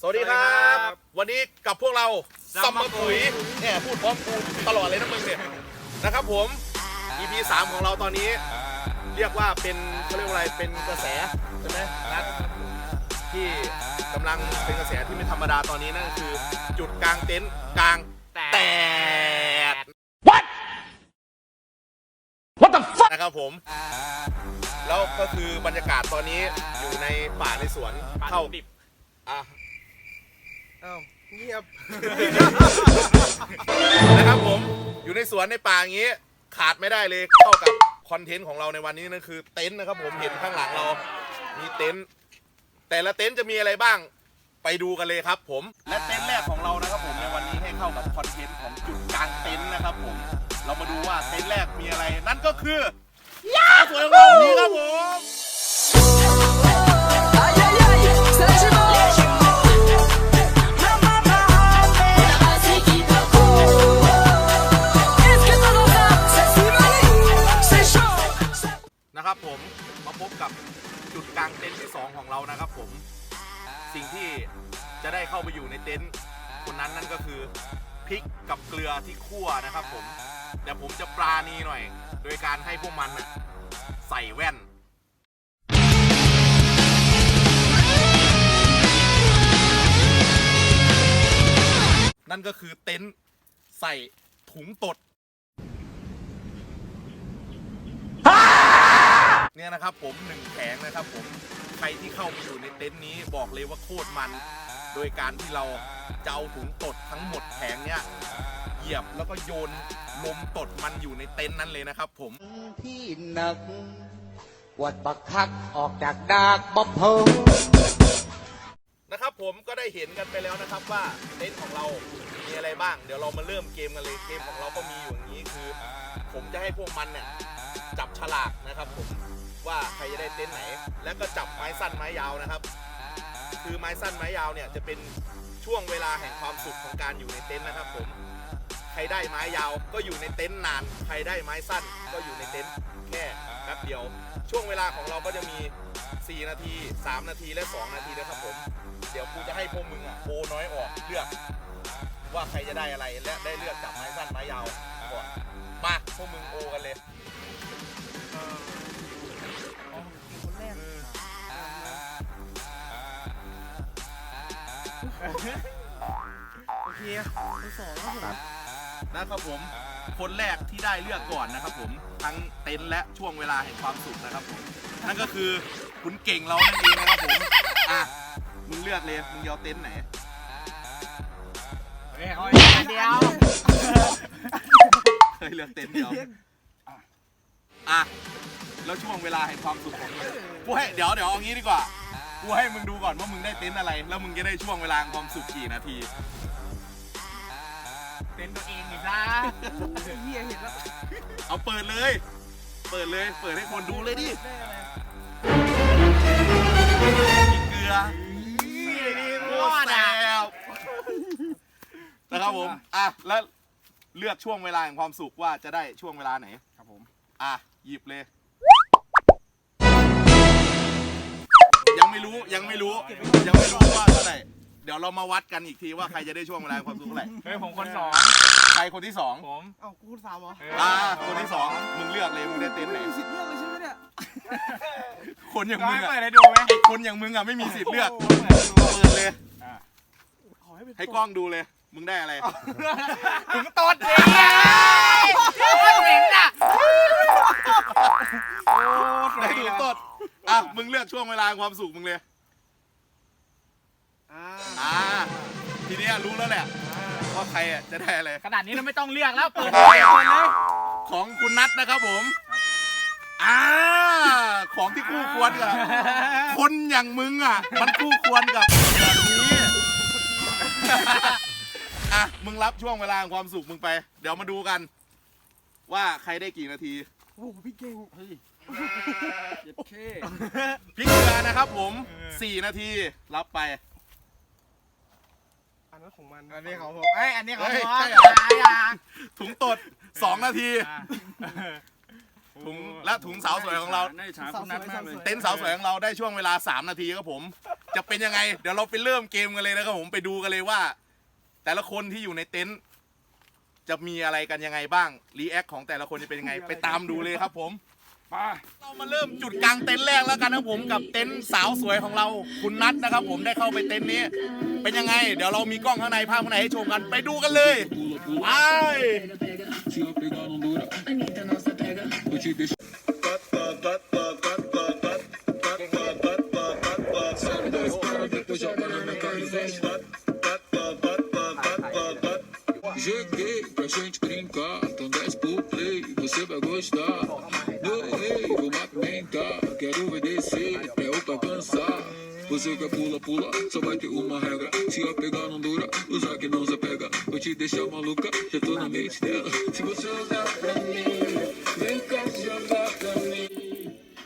สวัสดีครับ วันนี้กับพวกเราซัมเมอร์ถุยเนี่ยพูดพร้อมกูตลอดเลยนะมึงเนี่ยนะครับผม EP 3ของเราตอนนี้ เรียกว่าเป็นเขาเรียกว่าอะไรเป็นกระแสใช่ไหมนัดที่กำลังเป็นกระแสที่ไม่ธรรมดาตอนนี้นั่นก็คือ จุดกลางเต็นท์กลางแตด What the fuck นะครับผม แล้วก็คือบรรยากาศตอนนี้อยู่ในป่าในสวนเข้าดิบอะ อ้าวเงียบ นะครับผมอยู่ในสวนในป่าอย่างนี้ ขาดไม่ได้เลยเข้ากับคอนเทนต์ของเราในวันนี้นั่นคือเต็นท์นะครับผมเห็นข้างหลังเรา มีเต็นท์แต่ละเต็นท์จะมีอะไรบ้างไปดูกันเลยครับผม และเต็นท์แรกของเรานะครับผมในวันนี้ให้เข้ากับคอนเทนต์ของจุดกลางเต็นท์นะครับผม เรามาดูว่าเต็นท์แรกมีอะไร นั่นก็คือยาสวยของเรานี่ครับผม นะครับผมมาพบกับจุดกลางเต็นท์ที่สองของเรานะครับผมสิ่งที่จะได้เข้าไปอยู่ในเต็นท์คนนั้นนั่นก็คือพริกกับเกลือที่คั่วนะครับผมแต่ผมจะปราณีหน่อย โดยการให้พวกมันใส่แว่นนั่นก็คือเต็นท์ใส่ถุงตด เนี่ยนะครับผมหนึ่งแผงนะครับผมใครที่เข้าไปอยู่ในเต็นท์นี้บอกเลยว่าโคตรมัน โดยการที่เราจะเอาถุงตดทั้งหมดแผงเนี่ยเหยียบแล้วก็โยนลมตดมันอยู่ในเต็นท์นั้นเลยนะครับผมที่หนักปวดปักคักออกจากดากบ๊อบเพิงนะครับผมก็ได้เห็นกันไปแล้วนะครับว่าเต็นท์ของเรา มีอะไรบ้าง เดี๋ยวเรามาเริ่มเกมกันเลยเกมของเราก็มีอยู่อย่างนี้คือ ผมจะให้พวกมันเนี่ยจับฉลากนะครับผม ว่าใครจะได้เต็นท์ไหน แล้วก็จับไม้สั้นไม้ยาวนะครับ คือไม้สั้นไม้ยาวเนี่ยจะเป็นช่วงเวลาแห่งความสุขของการอยู่ในเต็นท์นะครับผมใครได้ไม้ยาวก็อยู่ในเต็นท์นาน ใครได้ไม้สั้นก็อยู่ในเต็นท์แค่แป๊บเดียว ช่วงเวลาของเราก็จะมี 4 นาที 3 นาทีและ 2 นาทีนะครับผมเดี๋ยวกูจะให้พวกมึงอะโอน้อยออกเลือก ว่าใครจะได้อะไรและได้เลือกจับไม้สั้นไม้ยาวก่อนมาพวกมึงโอกันเลย โอเคคนสองครับผมนะครับผม คนแรกที่ได้เลือกก่อนนะครับผม ทั้งเต็นท์และช่วงเวลาแห่งความสุขนะครับผม นั่นก็คือคุณเก่งเรานั่นเองนะครับผม อะ มึงเลือกเลย มึงจะเอาเต็นท์ไหนเดียวเคยเลือกเต็นท์เดียว อะ แล้วช่วงเวลาแห่งความสุขของมึงกูให้เดี๋ยวเดี๋ยวเอางี้ดีกว่า กูให้มึงดูก่อนว่ามึงได้เต็นท์อะไร แล้วมึงจะได้ช่วงเวลาแห่งความสุขกี่นาที เป็นตัวเองอีกซะเฮียเห็นแล้วเอาเปิดเลย เปิดเลย เปิดให้คนดูเลยดิได้อะไรเกลือโคตรแซ่บนะครับผม อะ แล้วเลือกช่วงเวลาแห่งความสุขว่าจะได้ช่วงเวลาไหน ครับผม อะ หยิบเลย ยังไม่รู้ ยังไม่รู้ ยังไม่รู้ว่าเท่าไหร่เดี๋ยวเรามาวัดกันอีกทีว่าใครจะได้ช่วงเวลาแห่งความสุขเท่าไหร่เฮ้ยผมคนสองใครคนที่สองผมเอ้ากูคนสามเหรออ่าคนที่สองมึงเลือกเลยมึงได้เต็นท์ไหน มีสิทธิ์เลือกเลยใช่ไหมเนี่ยคนอย่างร้อมึยงอะเปิดให้ดูไหมไอ้คนอย่างมึงอะไม่มีสิทธิ์เลือกโโหเปิดให้ดูเปิดเลย ขอให้เป็นให้กล้องดูเลย มึงได้อะไร ถึงตดเลยเหม็นอะโอ้ได้ถุงตดอะมึงเลือกช่วงเวลาแห่งความสุขมึงเลย อ่าอ่าทีเนี้ยรู้แล้วแหละว่าใครอะจะได้อะไรขนาดนี้เราไม่ต้องเลือกแล้วเปิดเลยเปิดเลยของคุณนัทนะครับผมอ่าของที่คู่ควรกับคนอย่างมึงอะ มันคู่ควรกับแบบนี้อะมึงรับช่วงเวลาแห่งความสุขมึงไป เดี๋ยวมาดูกัน ว่าใครได้กี่นาทีโอ้โหพี่เก่งเฮ้ยเคพริกเกลือนะครับผม 4 นาทีรับไปอั นนั้นของมันอันนี้ของผมเอ้ยอันนี้ของเฮ้ยผมใช่เหรออย่าถุงตด2นาทีอะถุงและถุงสาวสวยของเราสาวสวยสาวสวยเต็นท์สาวสวยของเราได้ช่วงเวลา 3 นาทีครับผมจะจะเป็นยังไง เดี๋ยวเราไปเริ่มเกมกันเลยนะครับผมไปดูกันเลยว่า แต่ละคนที่อยู่ในเต็นท์จะมีอะไรกันยังไงบ้างรีแอคของแต่ละคนจะเป็นยังไง ไปตามดูเลยครับผม ไปเรามาเริ่มจุดกลางเต็นท์แรกแล้วกันนะผมกับเต็นท์สาวสวยของเราคุณนัทนะครับ ผมได้เข้าไปเต็นท์นี้ เป็นยังไง เดี๋ยวเรามีกล้องข้างในภาพข้างในให้ชมกันไปดูกันเลยไป vou te deixar maluca, já tô na mente dela. Se você jogar pra mim, vem cá jogar pra mim.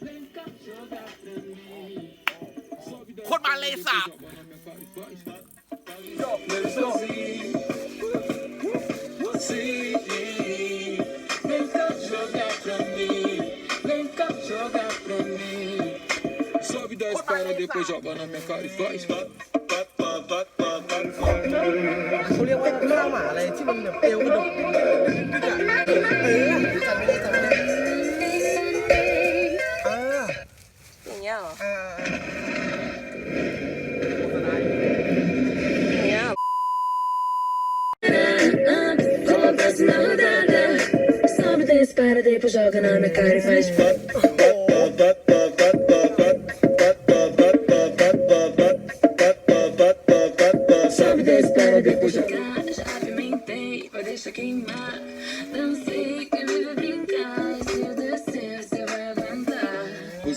Vem cá jogar pra mim. Fortaleza! Vem cá jogar pra mim. Vem cá jogar pra mim. Sobe da espera, depois joga na minha cara e faz. เขาเรียกว่าข้าวหมาอะไรที่มันแบบเอวกระดกดึกอะเออจำไม่ได้จำไม่ได้อ่าอย่างเงี้ยเหรออ่าอย่างเงี้ยเหรอ Acontece na rodada. Sobe, desce, para, depois joga na minha cara e faz. Sobe,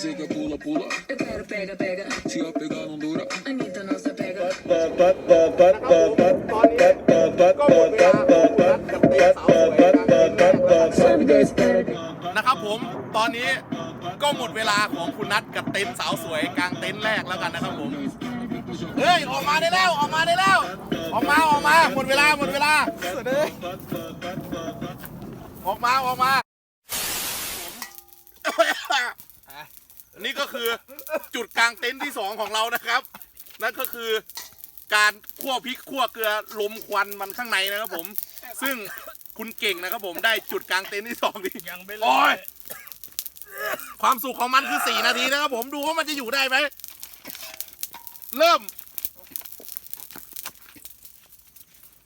Você quer pula, pula. Eu quero pega, pega. Se eu pegar não dura, Anitta, não se pega. ก็หมดเวลาของนัทกับเต็นท์สาวสวยกลางเต็นท์แรกแล้ว Sobe, desce, para, นะครับผมตอนนี้ก็หมดเวลาของคุณนัทกับเต็นท์สาวสวยกลางเต็นท์แรกแล้วกันนะครับผมเฮ้ยออกมาได้แล้วออกมาได้แล้ว ออกมาออกมาหมดเวลาหมดเวลาออกมาออกมา นี่ก็คือจุดกลางเต็นท์ที่สองของเรานะครับ นั่นก็คือการคั่วพริกคั่วเกลือลมควันมันข้างในนะครับผม ซึ่งคุณเก่งนะครับผมได้จุดกลางเต็นท์ที่สองที่ยังไม่โอ้ยความสุขของมันคือสี่นาทีนะครับผมดูว่ามันจะอยู่ได้ไหมเริ่ม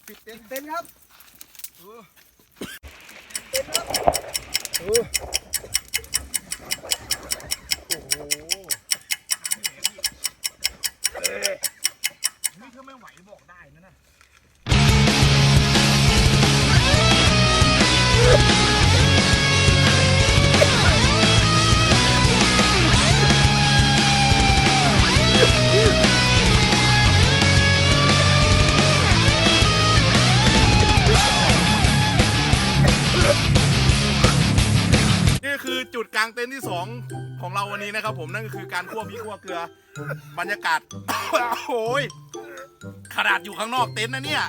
ปิดเต็นท์เต็นท์ครับ ดกลางเต็นท์ที่สองของเราวันนี้นะครับ ผมนั่นก็คือการคั่วพริกคั่วเกลือบรรยากาศ โอ้ยขนาดอยู่ข้างนอกเต็นท์นะเนี่ย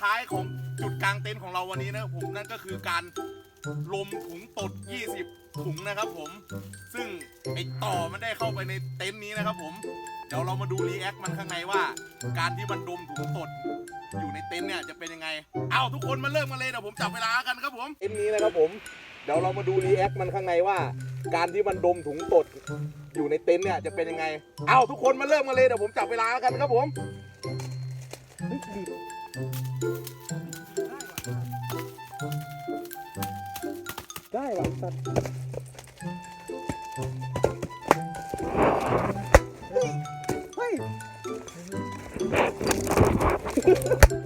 ท้ายของจุดกลางเต็นท์ของเราวันนี้นะครับผมนั่นก็คือการลมถุงตด 20 ถุงนะครับผม ซึ่งไอต่อมันได้เข้าไปในเต็นท์นี้นะครับผม เดี๋ยวเรามาดูรีแอคมันข้างในว่า การที่มันดมถุงตดอยู่ในเต็นท์เนี่ยจะเป็นยังไง เอาทุกคนมาเริ่มกันเลยเดี๋ยวผมจับเวลากันครับผม เต็นท์นี้นะครับผม เดี๋ยวเรามาดูรีแอคมันข้างในว่า การที่มันดมถุงตดอยู่ในเต็นท์เนี่ยจะเป็นยังไง เอาทุกคนมาเริ่มกันเลยเดี๋ยวผมจับเวลากันครับผม ได้ว่ะสัตว์เฮ้ยเฮ้ย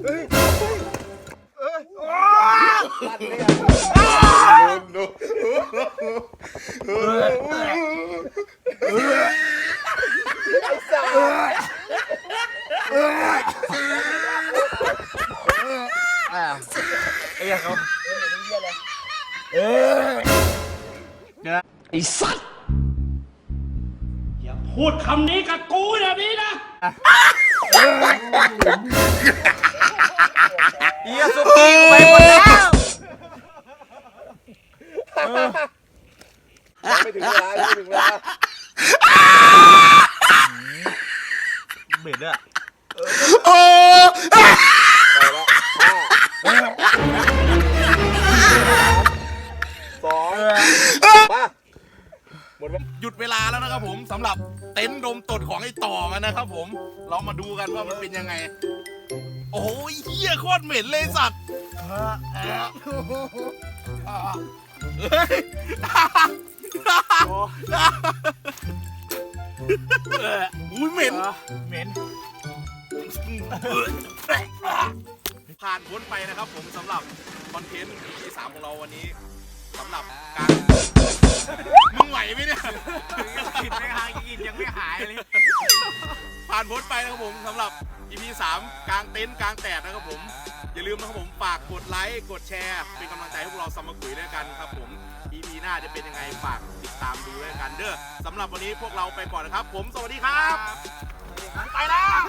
เฮ้ยเฮ้ยเไอ้เหี้ยเขา ไอ้สัตว์พูดคำนี้กับกูแบบนี้นะเหี้ยสุกี้กูไปหมดแล้วไม่ถึงเวลาไม่ถึงเวลาเบ็ดอะส หมดเวลาหยุดเวลาแล้วนะครับผมสำหรับเต็นท์ดมตดของไอ้ต่อมันนะครับผมเรามาดูกันว่ามันเป็นยังไง โอ้ยเหี้ยโคตรเหม็นเลยสัตว์เฮ้ยอุ้ยเหม็นเหม็น ผ่านพ้นไปนะครับผมสำหรับคอนเทนต์ที่สามของเราวันนี้สำหรับการ มึงไหวไหมเนี่ยกินไม่หายกินยังไม่หายเลย ผ่านพ้นไปนะครับผมสำหรับ EP 3 กลางเต็นท์กลางแดดนะครับผม อย่าลืมนะครับผมฝากกดไลค์กดแชร์ เป็นกำลังใจให้พวกเราสมมาคุยด้วยกันครับผม EP หน้าจะเป็นยังไงฝากติดตามดูด้วยกันเด้อสำหรับวันนี้พวกเราไปก่อนนะครับ ผมสวัสดีครับ ไปแล้ว